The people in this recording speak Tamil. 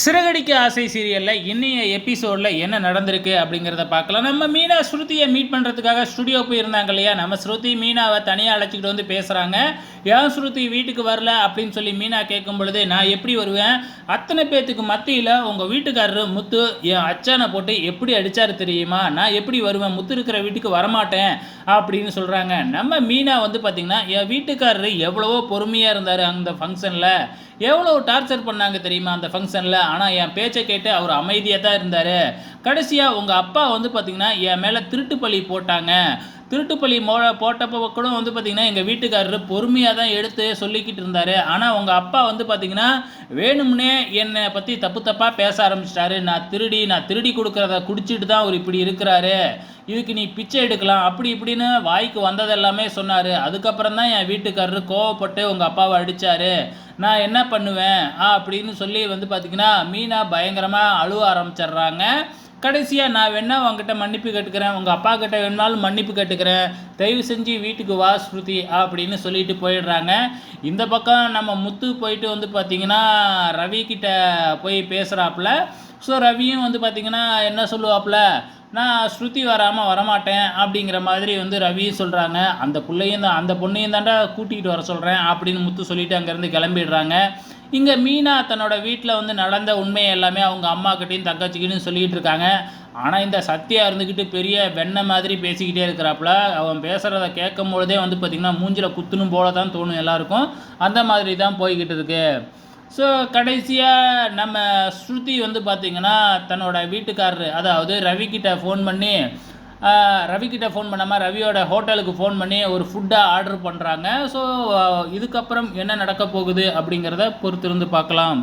சிறகடிக்க ஆசை சீரியலில் இன்னைய எபிசோடில் என்ன நடந்திருக்கு அப்படிங்கிறத பார்க்கலாம். நம்ம மீனா ஸ்ருதியை மீட் பண்ணுறதுக்காக ஸ்டுடியோ போயிருந்தாங்க இல்லையா? நம்ம ஸ்ருதி மீனாவை தனியாக அழைச்சிக்கிட்டு வந்து பேசுகிறாங்க ஏன் ஸ்ருதி வீட்டுக்கு வரல அப்படின்னு சொல்லி மீனா கேட்கும் பொழுது நான் எப்படி வருவேன்? அத்தனை பேத்துக்கு மத்தியில் உங்கள் வீட்டுக்காரரு முத்து என் அச்சானை போட்டு எப்படி அடித்தாரு தெரியுமா? நான் எப்படி வருவேன்? முத்து இருக்கிற வீட்டுக்கு வரமாட்டேன். அப்படின்னு சொல்கிறாங்க நம்ம மீனா வந்து பார்த்திங்கன்னா என் வீட்டுக்காரர் எவ்வளவோ பொறுமையாக இருந்தார் அந்த ஃபங்க்ஷனில் எவ்வளோ டார்ச்சர் பண்ணாங்க தெரியுமா அந்த ஃபங்க்ஷனில் ஆனால் என் பேச்சை கேட்டு அவர் அமைதியாக தான் இருந்தார். கடைசியாக உங்கள் அப்பா வந்து பார்த்திங்கன்னா என் மேலே திருட்டு பழி போட்டாங்க. திருட்டுப்பள்ளி மோ போட்டப்போ கூட வந்து பார்த்திங்கன்னா எங்கள் வீட்டுக்காரர் பொறுமையாக தான் எடுத்து சொல்லிக்கிட்டு இருந்தார். ஆனால் உங்கள் அப்பா வந்து பார்த்திங்கன்னா வேணும்னே என்னை பற்றி தப்பு தப்பாக பேச ஆரம்பிச்சிட்டாரு. நான் திருடி நான் திருடி கொடுக்குறத குடிச்சிட்டு தான் அவர் இப்படி இருக்கிறாரு. இதுக்கு நீ பிச்சை எடுக்கலாம். அப்படி இப்படின்னு வாய்க்கு வந்ததெல்லாமே சொன்னார். அதுக்கப்புறம் தான் என் வீட்டுக்காரரு கோவப்பட்டு உங்கள் அப்பாவை அடித்தார் நான் என்ன பண்ணுவேன்? அப்படின்னு சொல்லி வந்து பார்த்திங்கன்னா மீனா பயங்கரமாக அழுவ ஆரம்பிச்சிடுறாங்க. கடைசியாக நான் வேணா உங்ககிட்ட மன்னிப்பு கேட்டுக்கிறேன். உங்கள் அப்பா கிட்ட வேணாலும் மன்னிப்பு கேட்டுக்கிறேன். தயவு செஞ்சு வீட்டுக்கு வா ஸ்ருதி அப்படின்னு சொல்லிட்டு போயிடுறாங்க. இந்த பக்கம் நம்ம முத்து போயிட்டு வந்து பார்த்திங்கன்னா ரவி கிட்ட போய் பேசுகிறாப்புல ஸோ ரவியும் வந்து பார்த்திங்கன்னா என்ன சொல்லுவாப்புல? நான் ஸ்ருதி வராமல் வரமாட்டேன் அப்படிங்கிற மாதிரி வந்து ரவி சொல்கிறாங்க அந்த பிள்ளையும் தான் அந்த பொண்ணையும் தாண்டா கூட்டிகிட்டு வர சொல்கிறேன் அப்படின்னு முத்து சொல்லிவிட்டு அங்கேருந்து கிளம்பிடுறாங்க. இங்கே மீனா தன்னோட வீட்டில் வந்து நடந்த உண்மையை எல்லாமே அவங்க அம்மாக்கிட்டையும் தங்கச்சிக்கிட்டையும் சொல்லிகிட்டு இருக்காங்க. ஆனால் இந்த சத்யா இருந்துக்கிட்டு பெரிய வெண்ணெய் மாதிரி பேசிக்கிட்டே இருக்கிறாப்புல அவன் பேசுகிறத கேட்கும் பொழுதே வந்து பார்த்திங்கன்னா மூஞ்சில் குத்துணும் போல தான் தோணும் எல்லாருக்கும். அந்த மாதிரி தான் போய்கிட்டு இருக்குது ஸோ கடைசியாக நம்ம ஸ்ருதி வந்து பார்த்திங்கன்னா தன்னோட வீட்டுக்காரரு அதாவது ரவிக்கிட்ட ஃபோன் பண்ணி ரவிக்கிட்ட ஃபோன் பண்ணாமல் ரவியோட ஹோட்டலுக்கு ஃபோன் பண்ணி ஒரு ஃபுட்டை ஆர்டர் பண்ணுறாங்க ஸோ இதுக்கப்புறம் என்ன நடக்க போகுது அப்படிங்கிறத பொறுத்திருந்து பார்க்கலாம்.